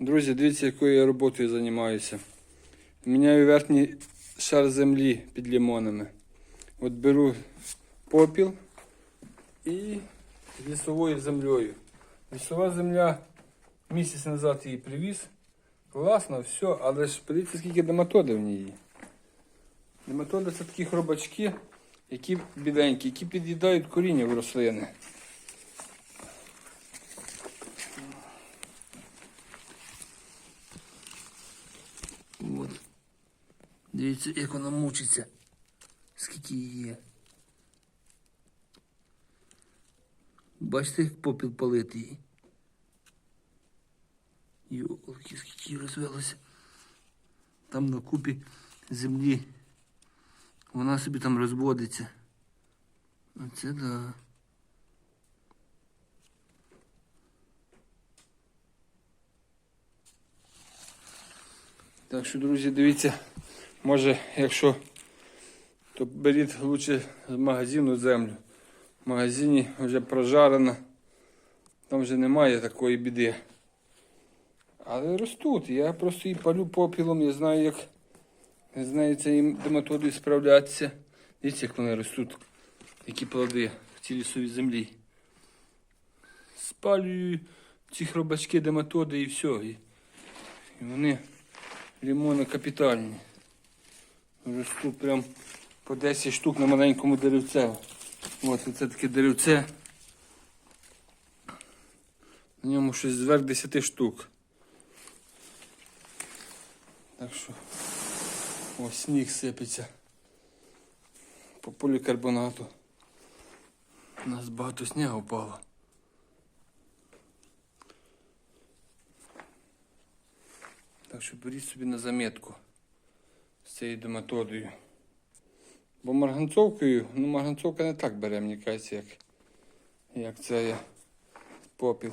Друзі, дивіться, якою я роботою займаюся. Міняю верхній шар землі під лимонами. От беру попіл і лісовою землею. Лісова земля місяць назад її привіз. Класно, все, але ж подивіться, скільки дематоди в ній. Дематоди це такі хробачки, які біленькі, які під'їдають коріння в рослини. От. Дивіться, як вона мучиться. Скільки її є. Бачите, як попіл политий. Йолки, скільки розвелося. Там на купі землі. Вона собі там розводиться. Оце да. Так що, друзі, дивіться, може, якщо, то беріть лучше з магазину землю. В магазині вже прожарена, там вже немає такої біди. Але ростуть. Я просто її палю попілом, я знаю, як я знаю цією дематодою справлятися. Дивіться, як вони ростуть, які плоди в цій лісовій землі. Спалюю ці хробачки дематоди і все. І вони лимони капітальні. Ростуть прям по 10 штук на маленькому деревце. Ось це таке деревце. На ньому щось зверх 10 штук. Так що ось сніг сипеться по полікарбонату. У нас багато снігу впало. Так що беріть собі на замітку з цією доматодою. Бо марганцовкою, ну марганцовка не так бере, мені кажеться, як, як це попіл.